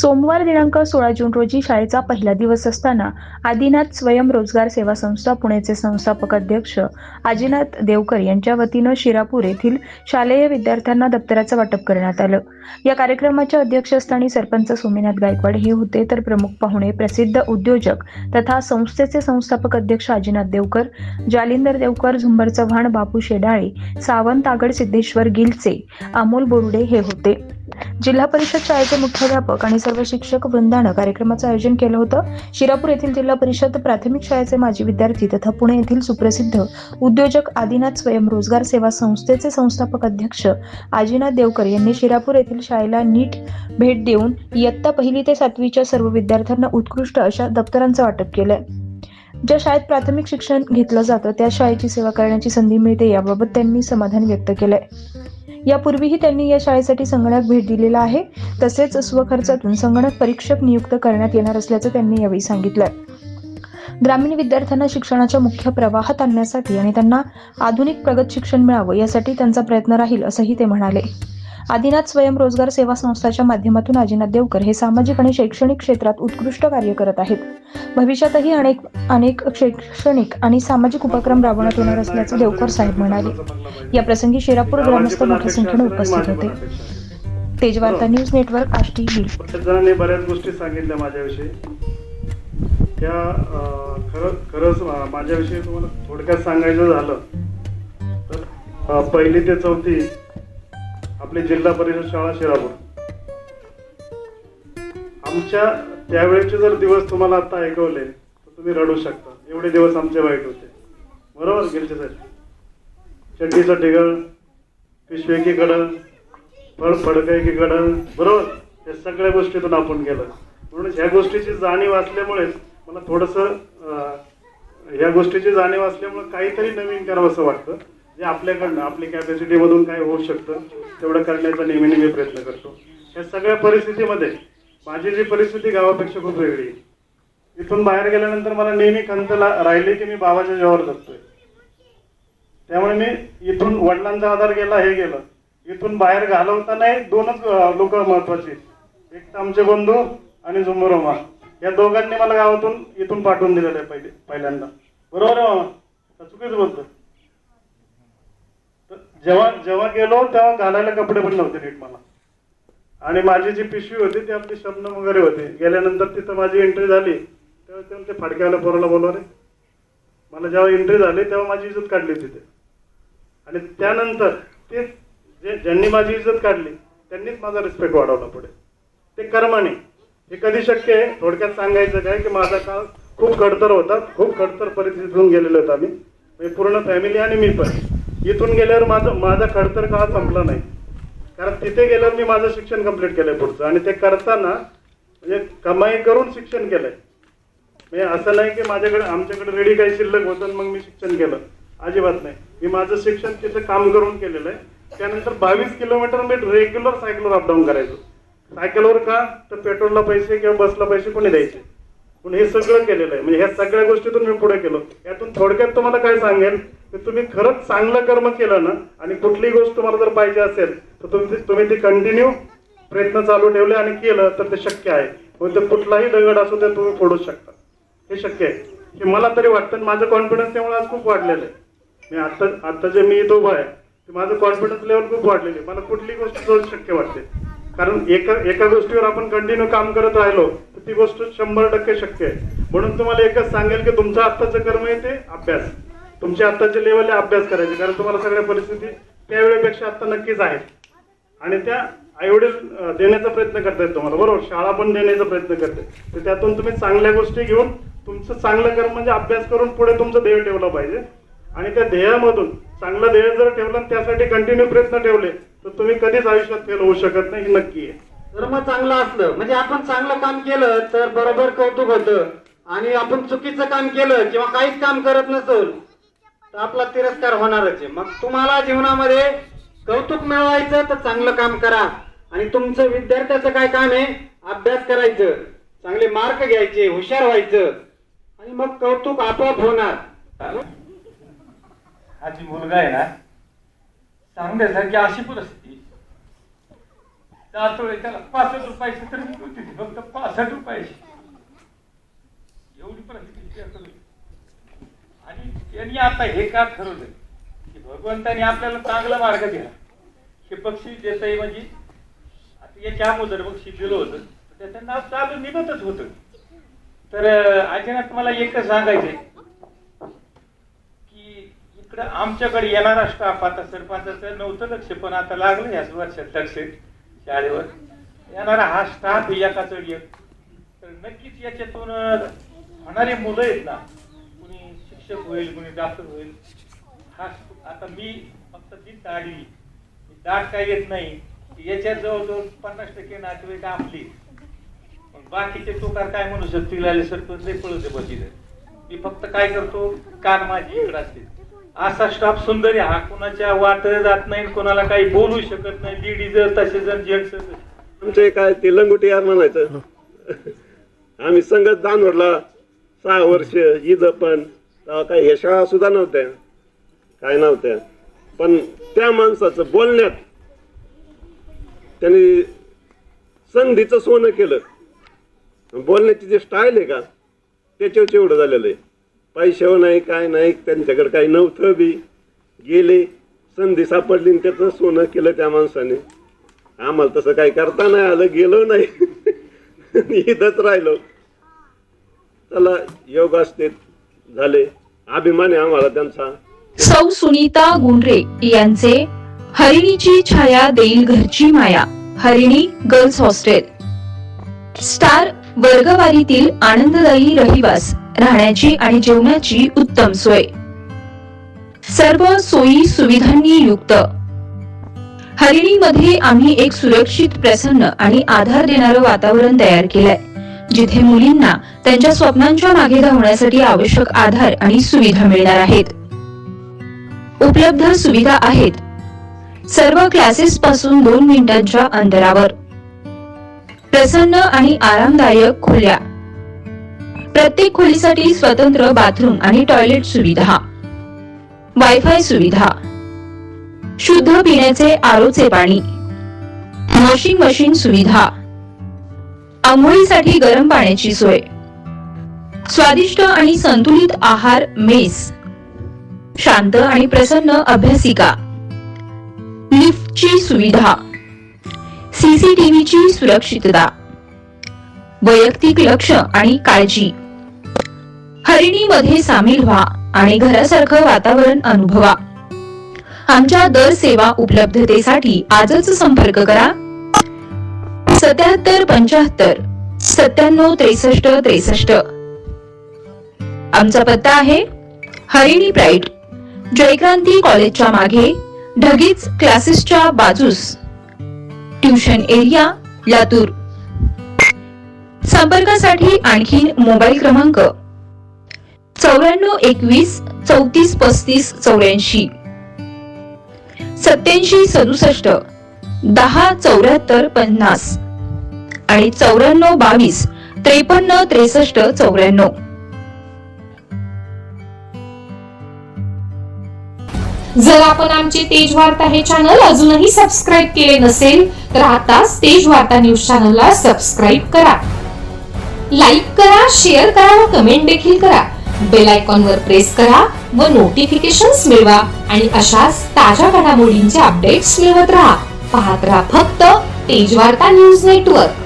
सोमवार दिनांक सोळा जून रोजी शाळेचा पहिला दिवस असताना आदिनाथ स्वयंरोजगार सेवा संस्था पुणेचे संस्थापक अध्यक्ष आजीनाथ देवकर यांच्या वतीनं शिरापूर येथील शालेय विद्यार्थ्यांना दप्तराचं वाटप करण्यात आलं. या कार्यक्रमाच्या अध्यक्षस्थानी सरपंच सोमीनाथ गायकवाड हे होते. तर प्रमुख पाहुणे प्रसिद्ध उद्योजक तथा संस्थेचे संस्थापक अध्यक्ष आजीनाथ देवकर जालिंदर देवकर झुंबर चव्हाण बापू शेडाळे सावंत आगड सिद्धेश्वर गिलचे अमोल बोरुडे हे होते. जिल्हा परिषद शाळेचे मुख्याध्यापक आणि सर्व शिक्षक वृंदानं कार्यक्रमाचं आयोजन केलं होतं. शिरापूर येथील जिल्हा परिषद प्राथमिक शाळेचे माजी विद्यार्थी तथा पुणे येथील सुप्रसिद्ध उद्योजक आदिनाथ स्वयंरोजगार सेवा संस्थेचे संस्थापक अध्यक्ष आजीनाथ देवकर यांनी शिरापूर येथील शाळेला नीट भेट देऊन इयत्ता पहिली ते सातवीच्या सर्व विद्यार्थ्यांना उत्कृष्ट अशा दप्तरांचं वाटप केलंय. ज्या शाळेत प्राथमिक शिक्षण घेतलं जातं त्या शाळेची सेवा करण्याची संधी मिळते याबाबत त्यांनी समाधान व्यक्त केलंय. यापूर्वीही त्यांनी या शाळेसाठी संगणक भेट दिलेला आहे. तसेच स्वखर्चातून संगणक परीक्षक नियुक्त करण्यात येणार असल्याचं त्यांनी यावेळी सांगितलं ग्रामीण विद्यार्थ्यांना शिक्षणाच्या मुख्य प्रवाहात आणण्यासाठी आणि त्यांना आधुनिक प्रगत शिक्षण मिळावं यासाठी त्यांचा प्रयत्न राहील असंही ते म्हणाले. आदिनाथ स्वयंरोजगार सेवा संस्थाच्या माध्यमातून आजीनाथ देवकर हे सामाजिक आणि शैक्षणिक क्षेत्रात उत्कृष्ट कार्य करत आहेत. भविष्यातही अनेक अनेक शैक्षणिक आणि सामाजिक उपक्रम राबवण्यात येणार असल्याचं देवकर साहेब म्हणाले. या प्रसंगी शिरापूर ग्रामस्थ मोठ्या संख्येने उपस्थित होते. Tejvarta news network Ashti Beed. जणांनी बऱ्याच गोष्टी सांगितल्या माझ्याविषयी. त्या खरं खरंच माझ्याविषयी तुम्हाला थोडक्यात सांगायचं झालं तर पहिली ते चौथी आपली जिल्हा परिषद शाळा शिरापूर. आमच्या त्यावेळेचे जर दिवस तुम्हाला आता ऐकवले तर तुम्ही रडू शकता. एवढे दिवस आमचे वाईट होते. बरोबर गेलचे साहेब? चड्डीचं ढिगळ पिशवी एकीकडं फळ फडकं एकीकडं बरोबर? या सगळ्या गोष्टीतून आपण गेलं. म्हणून ह्या गोष्टीची जाणीव असल्यामुळेच मला थोडंसं ह्या गोष्टीची जाणीव असल्यामुळे काहीतरी नवीन करावं असं वाटतं. जे आपल्याकडनं आपल्या कॅपॅसिटीमधून काय होऊ शकतं तेवढं करण्याचा नेहमी नेहमी प्रयत्न करतो. या सगळ्या परिस्थितीमध्ये माझी जी परिस्थिती गावापेक्षा खूप वेगळी आहे. इथून बाहेर गेल्यानंतर मला नेहमी खंत राहिली की मी बाबाच्या जेवावर जगतोय. त्यामुळे मी इथून वडिलांचा आधार गेला हे गेलं. इथून बाहेर घालवतानाही दोनच लोक महत्वाची एक तर आमचे बंधू आणि झुंबरोमा या दोघांनी मला गावातून इथून पाठवून दिलेलं आहे पहिले पहिल्यांदा. बरोबर आहे मामा? चुकीच बोलतो जेव्हा जेव्हा गेलो तेव्हा घालायला कपडे पण नव्हते नीट मला. आणि माझी जी पिशवी होती ती आपली शबनम वगैरे होती. गेल्यानंतर तिथं माझी एंट्री झाली. तेव्हा ते म्हणते फाडक्याला पोराला बोलवले मला जेव्हा एंट्री झाली तेव्हा माझी इज्जत काढली तिथे. आणि त्यानंतर ते जे ज्यांनी माझी इज्जत काढली त्यांनीच माझा रिस्पेक्ट वाढवला पुढे. ते कर्माने. हे कधी शक्य आहे? थोडक्यात सांगायचं काय की माझा काळ खूप खडतर होता. खूप खडतर परिस्थितीतून गेलेलो होतो आम्ही. म्हणजे पूर्ण फॅमिली आणि मी पण. इथून गेल्यावर माझं माझा खडतर का संपला नाही? कारण तिथे गेल्यावर मी माझं शिक्षण कंप्लीट केलंय पुढचं. आणि ते करताना म्हणजे कमाई करून शिक्षण केलंय. म्हणजे असं नाही की माझ्याकडे आमच्याकडे रेडी काही शिल्लक होतं मग मी शिक्षण केलं. अजिबात नाही. मी माझं शिक्षण तिथे काम करून केलेलं आहे. त्यानंतर बावीस किलोमीटर मी रेग्युलर सायकलवर अपडाऊन करायचो. सायकलवर का? तर पेट्रोलला पैसे किंवा बसला पैसे कोणी द्यायचे? पण हे सगळं केलेलं आहे. म्हणजे ह्या सगळ्या गोष्टीतून मी पुढे केलो. यातून थोडक्यात तुम्हाला काय सांगेन? तर तुम्ही खरंच चांगलं कर्म केलं ना आणि कुठलीही गोष्ट तुम्हाला जर पाहिजे असेल तर तुम्ही तुम्ही ते कंटिन्यू प्रयत्न चालू ठेवले आणि केलं तर ते शक्य आहे. मग ते कुठलाही दगड असो ते तुम्ही फोडू शकता. हे शक्य आहे. हे मला तरी वाटतं आणि माझं कॉन्फिडन्स त्यामुळे आज खूप वाढलेलं आहे. मी आता आता जे मी इथं उभा आहे ते माझं कॉन्फिडन्स लेवल खूप वाढलेली आहे. मला कुठली गोष्ट सहज शक्य वाटते. कारण एका एका गोष्टीवर आपण कंटिन्यू काम करत राहिलो तर ती गोष्ट शंभर टक्के शक्य आहे. म्हणून तुम्हाला एकच सांगेल की तुमचं आत्ताचं कर्म आहे ते अभ्यास. तुमच्या आत्ताच्या लेवलला अभ्यास करायचे कारण तुम्हाला सगळ्या परिस्थिती त्यावेळेपेक्षा आता नक्कीच आहेत. आणि त्या आईवडील देण्याचा प्रयत्न करतायत तुम्हाला बरोबर? शाळा पण देण्याचा प्रयत्न करते तर त्यातून तुम्ही चांगल्या गोष्टी घेऊन तुमचं चांगलं कर्म म्हणजे अभ्यास करून पुढे तुमचं ध्येय ठेवलं पाहिजे. आणि त्या ध्येयामधून चांगलं ध्येय जर ठेवलं आणि त्यासाठी कंटिन्यू प्रयत्न ठेवले तर तुम्ही कधीच आयुष्यात फेल होऊ शकत नाही नक्की आहे. कर्म चांगलं असलं म्हणजे आपण चांगलं काम केलं तर बरोबर कौतुक होतं. आणि आपण चुकीचं काम केलं किंवा काहीच काम करत नसल तर आपला तिरस्कार होणारच आहे. मग तुम्हाला जीवनामध्ये कौतुक मिळवायचं तर चांगलं काम करा. आणि तुमचं विद्यार्थ्याचं काय काम आहे? अभ्यास करायचं. चांगले मार्क घ्यायचे हुशार व्हायचं. आणि मग कौतुक आपोआप होणार. हा जी मुलगा आहे ना सांगण्यासारखी अशी परिस्थिती. जातोय त्याला पासष्ट रुपयाची तर फक्त पासष्ट रुपयाची. एवढी परिस्थिती त्यांनी आता हे का ठरवलं की भगवंताने आपल्याला चांगला मार्ग दिला. हे पक्षी देतंय म्हणजे आता याच्या अगोदर पक्षी दिलं होतं तर त्याचं नाव चालू निघतच होतं. तर अचानक मला एकच सांगायचंय की इकडं आमच्याकडे येणारा स्टाफ आता सरपंचाचं नव्हतं लक्ष पण आता लागलं याच वर्षात लक्ष शाळेवर. येणारा हा स्टाफ एका चढ एक तर नक्कीच याच्यातून होणारी मुलं आहेत ना शिक्षक होईल कुणी डॉक्टर होईल. हा आता मी फक्त ती दाढी दाट काय येत नाही याच्यात जवळजवळ पन्नास टक्के नातेवाईक आपली. पण बाकीचे तुकार काय म्हणू शकतील आले सरपंच पळते पळवते बघितलं. मी फक्त काय करतो कान माझी इकडे असते. असा स्टाफ सुंदर हा कोणाच्या वाट जात नाही कोणाला काही बोलू शकत नाही लेडीज तसे जण जेंट्स. आमचे काय ते लंगोटी यार म्हणायचं आम्ही संगत दानवडला सहा वर्ष इथं पण काही ह्या शाळा सुद्धा नव्हत्या. काय नव्हत्या. पण त्या माणसाचं बोलण्यात त्यांनी संधीचं सोनं केलं. बोलण्याची जी स्टाईल आहे का त्याच्यावर एवढं झालेलं आहे. पैशावर नाही काय नाही त्यांच्याकडे काही नव्हतं बी. गेले संधी सापडली आणि त्याचं सोनं केलं त्या माणसाने. आम्हाला तसं काही करता नाही आलं गेलो नाही. इथंच राहिलो. चला योग असते. झाले. अभिमान आहे आम्हाला त्यांचा. सौ सुनीता गुंडरे यांचे हरिणीची छाया देईल घरची माया. हरिणी गर्ल्स हॉस्टेल स्टार वर्गवारीतील आनंददायी रहिवास राहण्याची आणि जेवणाची उत्तम सोय. सर्व सोयी सुविधांनी युक्त. हरिणीमध्ये आम्ही एक सुरक्षित प्रसन्न आणि आधार देणारं वातावरण तयार केलंय. जिथे मुलींना त्यांच्या स्वप्नांच्या मागे धावण्यासाठी आवश्यक आधार आणि सुविधा मिळणार आहेत. उपलब्ध सुविधा आहेत. सर्व क्लासेस पासून दोन मिनिटांच्या अंतरावर. प्रसन्न आणि आरामदायक खोल्या. प्रत्येक खोलीसाठी स्वतंत्र बाथरूम आणि टॉयलेट सुविधा. वायफाय सुविधा. शुद्ध पिण्याचे आरोचे पाणी. वॉशिंग मशीन सुविधा. आंघोळीसाठी गरम पाण्याची सोय. स्वादिष्ट आणि संतुलित आहार मेस. शांत आणि प्रसन्न अभ्यासिका. लिफ्टची सुविधा. सीसीटीव्हीची सुरक्षितता. वैयक्तिक लक्ष आणि काळजी. हरिणीमध्ये सामील व्हा आणि घरासारखं वातावरण अनुभवा. आमच्या दर सेवा उपलब्धतेसाठी आजच संपर्क करा. सत्याहत्तर पंच्याहत्तर सत्त्याण्णव त्रेसष्ट त्रेसष्ट. आमचा पत्ता आहे हरिणी प्राईड जयक्रांती कॉलेजच्या मागे ढगीच क्लासेसच्या बाजूस. Tuition area Latur. संपर्कासाठी आणखीन मोबाईल क्रमांक चौऱ्याण्णव एकवीस चौतीस पस्तीस चौऱ्याऐंशी. सत्याऐंशी सदुसष्ट दहा चौऱ्याहत्तर पन्नास. आणि चौऱ्याण्णव बावीस त्रेपन्न त्रेसष्ट चौऱ्याण्णव. जर आपण आमचे तेज वार्ता हे चॅनल अजूनही सबस्क्राईब केले नसेल तर आताच तेज वार्ता न्यूज चॅनलला सबस्क्राईब करा. लाईक करा शेअर करा व कमेंट देखील करा. बेल आयकॉन वर प्रेस करा व नोटिफिकेशन्स मिळवा आणि अशाच ताज्या घडामोडींचे अपडेट्स मिळवत राहा. पाहत राहा फक्त तेज वार्ता न्यूज नेटवर्क